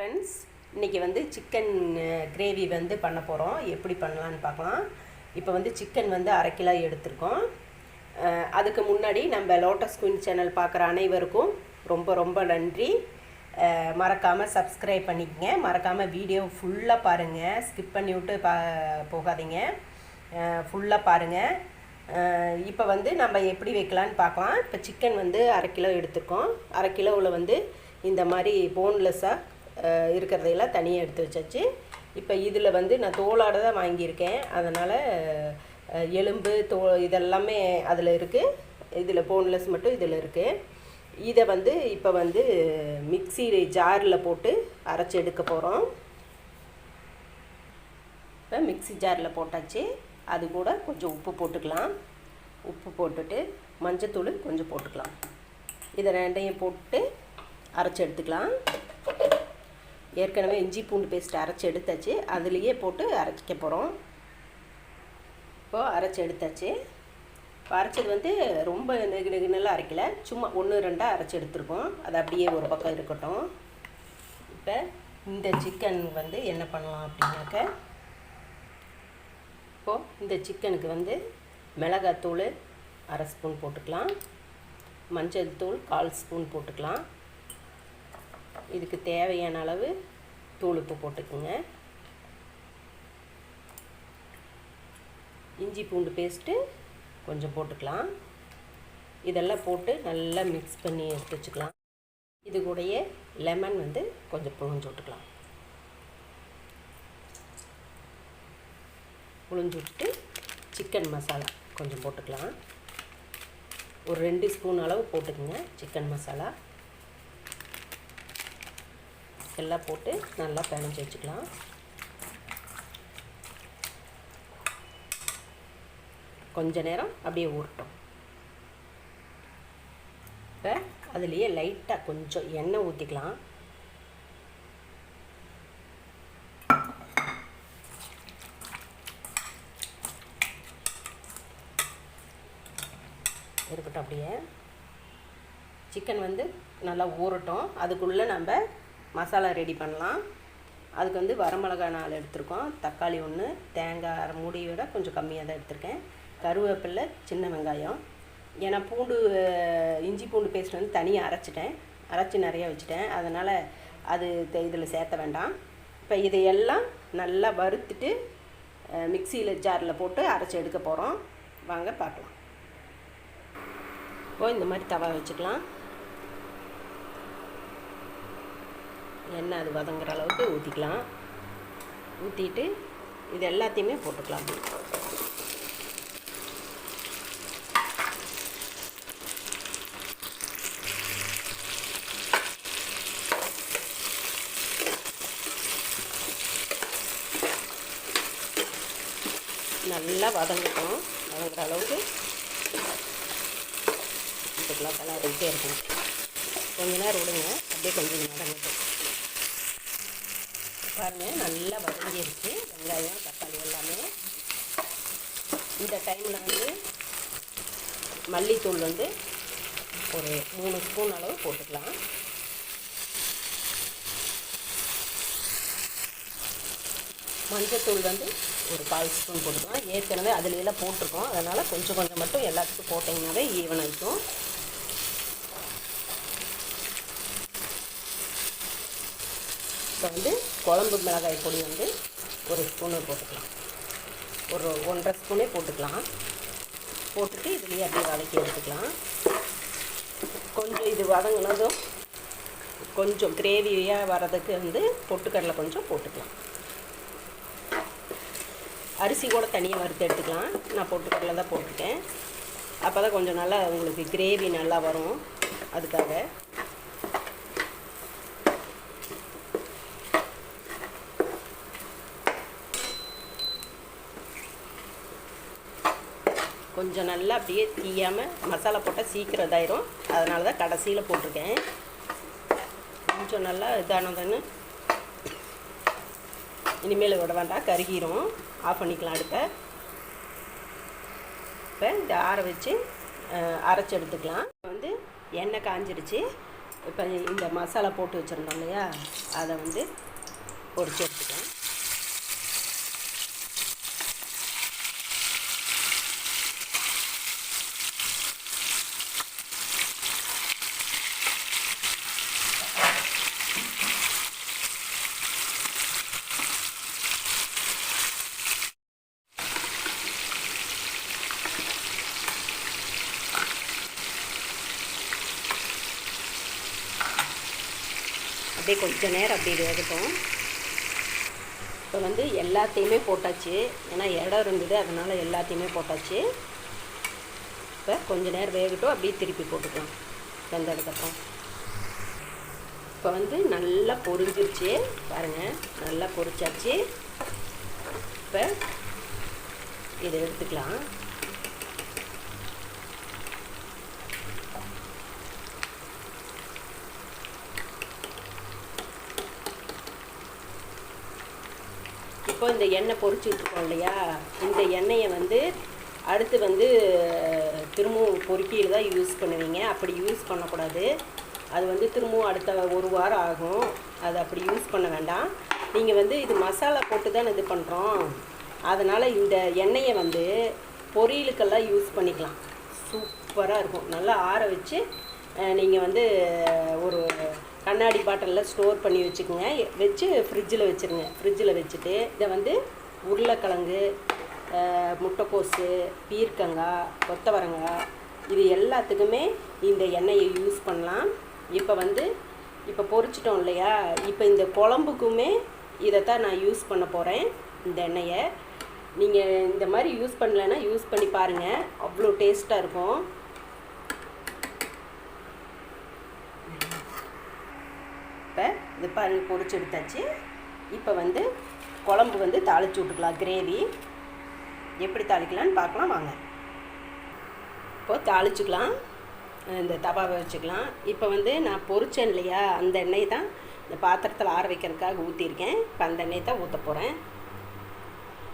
Friends இன்றைக்கி வந்து chicken gravy வந்து பண்ண போகிறோம் எப்படி பண்ணலான்னு பார்க்கலாம். இப்போ வந்து சிக்கன் வந்து அரை கிலோ எடுத்திருக்கோம். அதுக்கு முன்னாடி நம்ம லோட்டஸ் குயின் சேனல் பார்க்குற அனைவருக்கும் ரொம்ப ரொம்ப நன்றி. மறக்காமல் சப்ஸ்கிரைப் பண்ணிக்கங்க. மறக்காமல் வீடியோ ஃபுல்லாக பாருங்கள் ஸ்கிப் பண்ணி விட்டு பா போகாதீங்க. ஃபுல்லாக பாருங்கள் இப்போ வந்து நம்ம எப்படி வைக்கலான்னு பார்க்கலாம். இப்போ சிக்கன் வந்து அரை கிலோ எடுத்துருக்கோம். அரை கிலோவில் வந்து இந்த மாதிரி போன்லெஸ்ஸாக இருக்கிறதையெல்லாம் தனியாக எடுத்து வச்சாச்சு. இப்போ இதில் வந்து நான் தோலோட தான் வாங்கியிருக்கேன். அதனால் எலும்பு தோ இதெல்லாமே அதில் இருக்குது இதில் போன்லெஸ் மட்டும் இதில் இருக்குது இதை வந்து இப்போ வந்து மிக்ஸி ஜாரில் போட்டு அரைச்சி எடுக்க போகிறோம் இப்போ மிக்ஸி ஜாரில் போட்டாச்சு. அது கூட கொஞ்சம் உப்பு போட்டுக்கலாம். உப்பு போட்டுட்டு மஞ்சத்தூள் கொஞ்சம் போட்டுக்கலாம். இதை ரெண்டையும் போட்டு அரைச்சி எடுத்துக்கலாம். ஏற்கனவே இஞ்சி பூண்டு பேஸ்ட் அரைச்சி எடுத்தாச்சு. அதுலேயே போட்டு அரைச்சிக்க போகிறோம் இப்போது அரைச்சி எடுத்தாச்சு. அரைச்சது வந்து ரொம்ப நெகு நெகுனெல்லாம் அரைக்கல. சும்மா ஒன்று ரெண்டாக அரைச்சி எடுத்துருக்கோம். அது அப்படியே ஒரு பக்கம் இருக்கட்டும். இப்போ இந்த சிக்கன் வந்து என்ன பண்ணலாம் அப்படின்னாக்க இப்போது இந்த சிக்கனுக்கு வந்து மிளகாத்தூள் அரை ஸ்பூன் போட்டுக்கலாம். மஞ்சள் தூள் கால் ஸ்பூன் போட்டுக்கலாம். இதுக்கு தேவையான அளவு தூள் உப்பு போட்டுக்குங்க. இஞ்சி பூண்டு பேஸ்ட்டு கொஞ்சம் போட்டுக்கலாம். இதெல்லாம் போட்டு நல்லா மிக்ஸ் பண்ணி எடுத்து வச்சுக்கலாம். இது கூடயே லெமன் வந்து கொஞ்சம் புழிஞ்சு விட்டுக்கலாம். புழிஞ்சு விட்டுட்டு சிக்கன் மசாலா கொஞ்சம் போட்டுக்கலாம். ஒரு ரெண்டு ஸ்பூன் அளவு போட்டுக்கோங்க சிக்கன் மசாலா எல்லாம் போட்டு நல்லா பிணைஞ்சி வச்சுக்கலாம். கொஞ்ச நேரம் அப்படியே ஊறட்டும். இப்போ அதுலேயே லைட்டாக கொஞ்சம் எண்ணெய் ஊற்றிக்கலாம் இருக்கட்டும் அப்படியே. சிக்கன் வந்து நல்லா ஊறட்டும். அதுக்குள்ளே நம்ம மசாலா ரெடி பண்ணலாம். அதுக்கு வந்து வரமிளகா நாலு எடுத்திருக்கோம். தக்காளி ஒன்று தேங்காய் அரை மூடியோட கொஞ்சம் கம்மியாக தான் எடுத்திருக்கேன். கருவேப்பிலை சின்ன வெங்காயம். ஏன்னா பூண்டு இஞ்சி பூண்டு பேஸ்ட் வந்து தனியாக அரைச்சிட்டேன். அரைச்சி நிறையா வச்சுட்டேன். அதனால் அது இதில் சேர்த்த வேண்டாம். இப்போ இதையெல்லாம் நல்லா வறுத்துட்டு மிக்சியில் ஜாரில் போட்டு அரைச்சி எடுக்க போகிறோம் வாங்க பார்க்கலாம். ஓ இந்த மாதிரி தவா வச்சுக்கலாம். எண்ணெய் அது வதங்குற அளவுக்கு ஊற்றிக்கலாம் ஊற்றிட்டு இது எல்லாத்தையுமே போட்டுக்கலாம். நல்லா வதங்கட்டும். வதங்குற அளவுக்கு இதுக்கெல்லாம் கலரிட்டே இருக்கும் கொஞ்ச நேரம் விடுங்க. அப்படியே கொஞ்சம் வதங்கட்டும். பாருங்கள் நல்லா வதங்கிருச்சு வெங்காயம் தக்காளி எல்லாமே. இந்த டைமில் வந்து மல்லித்தூள் வந்து ஒரு மூணு ஸ்பூன் அளவு போட்டுக்கலாம். மஞ்சத்தூள் வந்து ஒரு கால் ஸ்பூன் போட்டுக்கலாம். ஏற்கனவே அதுல எல்லாம் போட்டிருக்கோம். அதனால் கொஞ்சம் கொஞ்சம் மட்டும் எல்லாத்துக்கும் போட்டிங்கனாவே ஈவன் ஆகிக்கும் இப்போ வந்து குழம்பு மிளகாய் பொடி வந்து ஒரு ஸ்பூனு போட்டுக்கலாம். ஒரு ஒன்றரை ஸ்பூனே போட்டுக்கலாம். போட்டுட்டு இதுலேயே அப்படியே வதக்கி எடுத்துக்கலாம். கொஞ்சம் இது வதங்கினதும் கொஞ்சம் கிரேவியாக வர்றதுக்கு வந்து பொட்டுக்கடலை கொஞ்சம் போட்டுக்கலாம். அரிசி கூட தனியாக வறுத்து எடுத்துக்கலாம். நான் பொட்டுக்கடலை தான் போட்டுட்டேன். அப்போ தான் கொஞ்சம் நல்லா உங்களுக்கு கிரேவி நல்லா வரும். அதுக்காக கொஞ்சம் நல்லா அப்படியே தீயாமல் மசாலா போட்டால் சீக்கிரம் இதாயிரும். அதனால தான் கடைசியில் போட்டிருக்கேன். கொஞ்சம் நல்லா இதானதுன்னு இனிமேல் விட வேண்டாம் கருகிரும். ஆஃப் பண்ணிக்கலாம் அடுப்பை. இப்போ இந்த ஆற வச்சு அரைச்சி எடுத்துக்கலாம். வந்து எண்ணெய் காஞ்சிருச்சு இப்போ இந்த மசாலா போட்டு வச்சுருந்தோம் இல்லையா? அதை வந்து பொறிச்சு எடுத்துக்கலாம். அப்படியே கொஞ்ச நேரம் அப்படியே வேகட்டும் இப்போ வந்து எல்லாத்தையுமே போட்டாச்சு. ஏன்னா இடம் இருந்தது அதனால் எல்லாத்தையுமே போட்டாச்சு. இப்போ கொஞ்ச நேரம் வேகட்டும் அப்படியே திருப்பி போட்டுக்கலாம். வெந்ததுக்கப்புறம். இப்போ வந்து நல்லா பொரிஞ்சிருச்சு. பாருங்கள் நல்லா பொரிச்சாச்சு. இப்போ இதை எடுத்துக்கலாம். இப்போ இந்த எண்ணெய் பொறிச்சிட்ருக்கோம் இல்லையா? இந்த எண்ணெயை வந்து அடுத்து வந்து திரும்பவும் பொறுக்கியில் தான் யூஸ் பண்ணுவீங்க. அப்படி யூஸ் பண்ணக்கூடாது. அது வந்து திரும்பவும் அடுத்த ஒரு வாரம் ஆகும். அது அப்படி யூஸ் பண்ண வேண்டாம். நீங்கள் வந்து இது மசாலா போட்டு தான் இது பண்ணுறோம் அதனால் இந்த எண்ணெயை வந்து பொரியலுக்கெல்லாம் யூஸ் பண்ணிக்கலாம். சூப்பராக இருக்கும். நல்லா ஆற வச்சு நீங்கள் வந்து ஒரு கண்ணாடி பாட்டிலில் ஸ்டோர் பண்ணி வச்சுக்கோங்க. வச்சு ஃப்ரிட்ஜில் வச்சுருங்க. ஃப்ரிட்ஜில் வச்சுட்டு இதை வந்து உருளைக்கிழங்கு முட்டைக்கோஸு பீர்க்கங்காய் கொத்தவரங்காய் இது எல்லாத்துக்குமே இந்த எண்ணெயை யூஸ் பண்ணலாம். இப்போ வந்து இப்போ பொரிச்சிட்டோம் இல்லையா? இப்போ இந்த குழம்புக்குமே இதை தான் நான் யூஸ் பண்ண போகிறேன் இந்த எண்ணெயை. நீங்கள் இந்த மாதிரி யூஸ் பண்ணலைன்னா யூஸ் பண்ணி பாருங்கள் அவ்வளோ டேஸ்ட்டாக இருக்கும். இப்போ இது பாருங்க பொரிச்சு எடுத்தாச்சு. இப்போ வந்து குழம்பு வந்து தாளிச்சு விட்டுக்கலாம் கிரேவி எப்படி தாளிக்கலாம்னு பார்க்கலாம் வாங்க. இப்போது தாளிச்சுக்கலாம். இந்த தவாவை வச்சுக்கலாம். இப்போ வந்து நான் பொரிச்சேன் இல்லையா அந்த எண்ணெய் தான் இந்த பாத்திரத்தில் ஆற வைக்கிறதுக்காக ஊற்றிருக்கேன் இப்போ அந்த எண்ணெய் தான் ஊற்ற போகிறேன்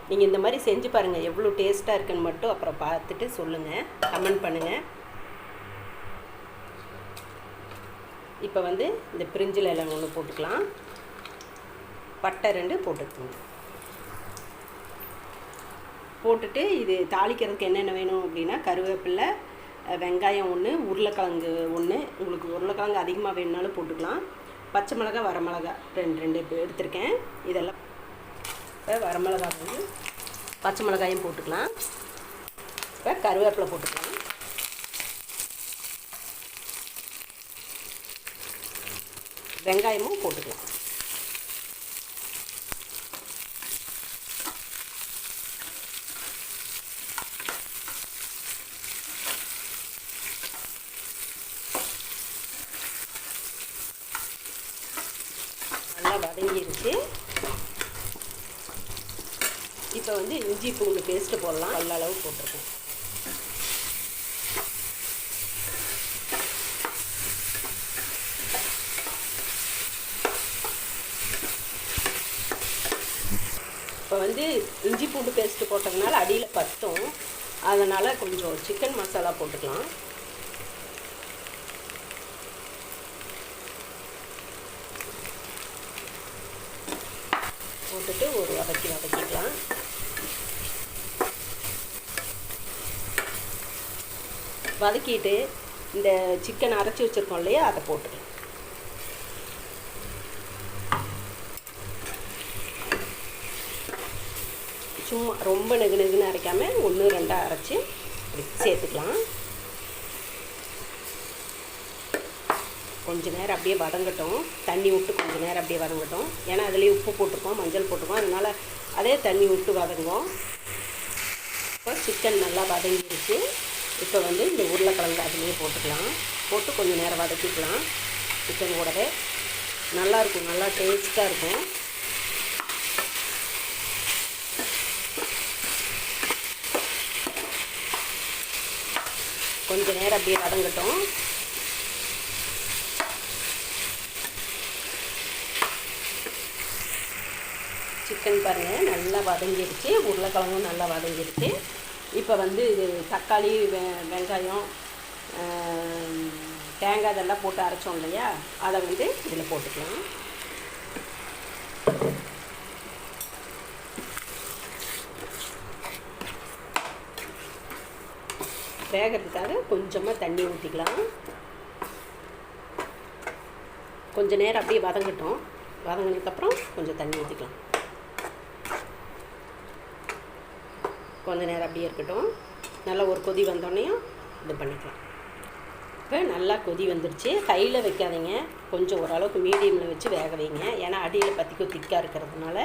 நீங்கள் இந்த மாதிரி செஞ்சு பாருங்கள் எவ்வளோ டேஸ்ட்டாக இருக்குன்னு மட்டும் அப்புறம் பார்த்துட்டு சொல்லுங்கள் கமெண்ட் பண்ணுங்கள் இப்போ வந்து இந்த பிரிஞ்சில் எல்லாம் ஒன்று போட்டுக்கலாம். பட்டை ரெண்டு போட்டுக்கோங்க போட்டுட்டு இது தாளிக்கிறதுக்கு என்னென்ன வேணும் அப்படின்னா கருவேப்பிலை வெங்காயம் ஒன்று உருளைக்கிழங்கு ஒன்று. உங்களுக்கு உருளைக்கிழங்கு அதிகமாக வேணுனாலும் போட்டுக்கலாம். பச்சை மிளகா வரமிளகா ரெண்டு ரெண்டு இப்போ எடுத்திருக்கேன். இதெல்லாம் இப்போ வரமிளகா வந்து பச்சை மிளகாயும் போட்டுக்கலாம். இப்போ கருவேப்பிலை போட்டுக்கலாம். வெங்காயமும் போட்டுக்கலாம். நல்லா வதங்கிருச்சு. இப்போ வந்து இஞ்சி பூண்டு பேஸ்ட்டு போடலாம். நல்ல அளவு போட்டிருக்கேன் இஞ்சி பூண்டு பேஸ்ட்டு போட்டதுனால அடியில் பத்தும். அதனால் கொஞ்சம் சிக்கன் மசாலா போட்டுக்கலாம். போட்டுட்டு ஒரு வதக்கி வதக்கிக்கலாம். வதக்கிட்டு இந்த சிக்கன் அரைச்சி வச்சுருக்கோம் இல்லையா அதை போட்டுக்கலாம். சும்மா ரொம்ப நெகு நெகுன்னு அரைக்காமல் ஒன்று ரெண்டாக அரைச்சி சேர்த்துக்கலாம். கொஞ்ச நேரம் அப்படியே வதங்கட்டும். தண்ணி விட்டு கொஞ்ச நேரம் அப்படியே வதங்கட்டும். ஏன்னா அதுலேயே உப்பு போட்டிருக்கோம் மஞ்சள் போட்டிருக்கோம். அதனால் அதே தண்ணி விட்டு வதங்குவோம். இப்போ சிக்கன் நல்லா வதங்கிடுச்சு இப்போ வந்து இந்த உருளைக்கிழங்கு அதுலேயே போட்டுக்கலாம். போட்டு கொஞ்சம் நேரம் வதக்கிக்கலாம். சிக்கன் கூடவே நல்லாயிருக்கும் நல்லா டேஸ்ட்டாக இருக்கும். கொஞ்ச நேரம் அப்படியே வதங்கட்டும் சிக்கன் பாருங்கள் நல்லா வதங்கிடுச்சு. உருளைக்கிழங்கும் நல்லா வதங்கிடுச்சு. இப்போ வந்து இது தக்காளி வெ வெங்காயம் தேங்காய் இதெல்லாம் போட்டு அரைச்சோம் இல்லையா? அதை வந்து இதில் போட்டுக்கலாம். வேகிறதுக்காக கொஞ்சமாக தண்ணி ஊற்றிக்கலாம் கொஞ்சம் நேரம் அப்படியே வதங்கட்டும். வதங்கினதுக்கப்புறம் கொஞ்சம் தண்ணி ஊற்றிக்கலாம் கொஞ்ச நேரம் அப்படியே இருக்கட்டும். நல்லா ஒரு கொதி வந்தோடனையும் இது பண்ணிக்கலாம். இப்போ நல்லா கொதி வந்துடுச்சு கையில் வைக்காதீங்க. கொஞ்சம் ஓரளவுக்கு மீடியமில் வச்சு வேக வைங்க. ஏன்னா அடியில் பற்றிக்கும் திக்காக இருக்கிறதுனால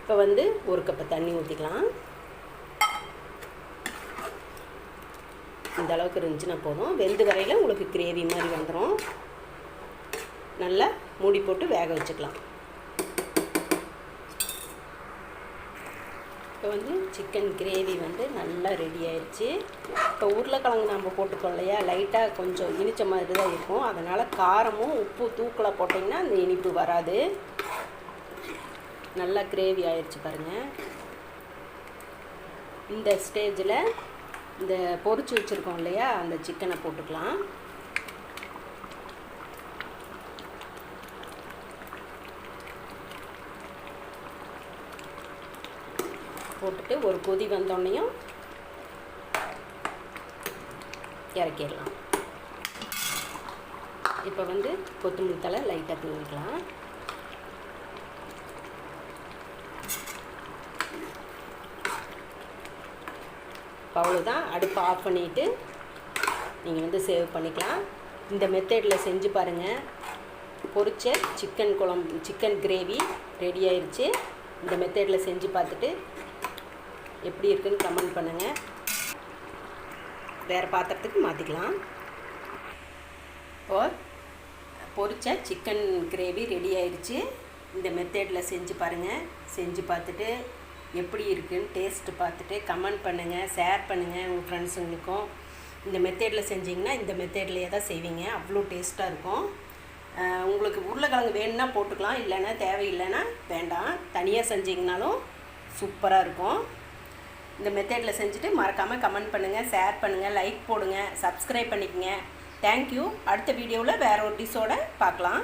இப்போ வந்து ஒரு கப்பு தண்ணி ஊற்றிக்கலாம் இந்த அளவுக்கு இருந்துச்சுன்னா போதும். வெந்து வரையில் உங்களுக்கு கிரேவி மாதிரி வந்துடும் நல்லா மூடி போட்டு வேக வச்சுக்கலாம். இப்போ வந்து சிக்கன் கிரேவி வந்து நல்லா ரெடி ஆயிடுச்சு இப்போ உருளைக்கிழங்கு நம்ம போட்டுக்கோ இல்லையா? லைட்டாக கொஞ்சம் இனிச்ச மாதிரி தான் இருக்கும். அதனால் காரமும் உப்பு தூக்கலாக போட்டிங்கன்னா அந்த இனிப்பு வராது. நல்லா கிரேவி ஆயிடுச்சு பாருங்கள் இந்த ஸ்டேஜில் இந்த பொறிச்சு வச்சுருக்கோம் இல்லையா அந்த சிக்கனை போட்டுக்கலாம். போட்டுட்டு ஒரு கொதி வந்தோடனையும் இறக்கிடலாம். இப்போ வந்து கொத்தமல்லி தலை லைட்டாக தூவிக்கலாம். அவ்வளோதான் அடுப்பை ஆஃப் பண்ணிவிட்டு நீங்கள் வந்து சேவ் பண்ணிக்கலாம். இந்த மெத்தடில் செஞ்சு பாருங்கள் பொரிச்ச சிக்கன் குழம்பு சிக்கன் கிரேவி ரெடி ஆயிடுச்சு இந்த மெத்தடில் செஞ்சு பார்த்துட்டு எப்படி இருக்குன்னு கமெண்ட் பண்ணுங்கள் வேறு பாத்திரத்துக்கு மாற்றிக்கலாம் இப்போது பொரிச்ச சிக்கன் கிரேவி ரெடி ஆயிடுச்சு இந்த மெத்தடில் செஞ்சு பாருங்கள் செஞ்சு பார்த்துட்டு எப்படி இருக்குன்னு டேஸ்ட்டு பார்த்துட்டு கமெண்ட் பண்ணுங்கள் ஷேர் பண்ணுங்கள் உங்கள் ஃப்ரெண்ட்ஸுங்களுக்கும் இந்த மெத்தேடில் செஞ்சிங்கன்னா இந்த மெத்தேட்லேயே தான் செய்வீங்க. அவ்வளோ டேஸ்ட்டாக இருக்கும். உங்களுக்கு உருளைக்கிழங்கு வேணும்னா போட்டுக்கலாம் இல்லைன்னா தேவையில்லைன்னா வேண்டாம். தனியாக செஞ்சிங்கனாலும் சூப்பராக இருக்கும். இந்த மெத்தேடில் செஞ்சுட்டு மறக்காமல் கமெண்ட் பண்ணுங்கள் ஷேர் பண்ணுங்கள் லைக் போடுங்க சப்ஸ்கிரைப் பண்ணிக்கங்க. தேங்க்யூ அடுத்த வீடியோவில் வேற ஒரு டிஷ்ஷோட பார்க்கலாம்.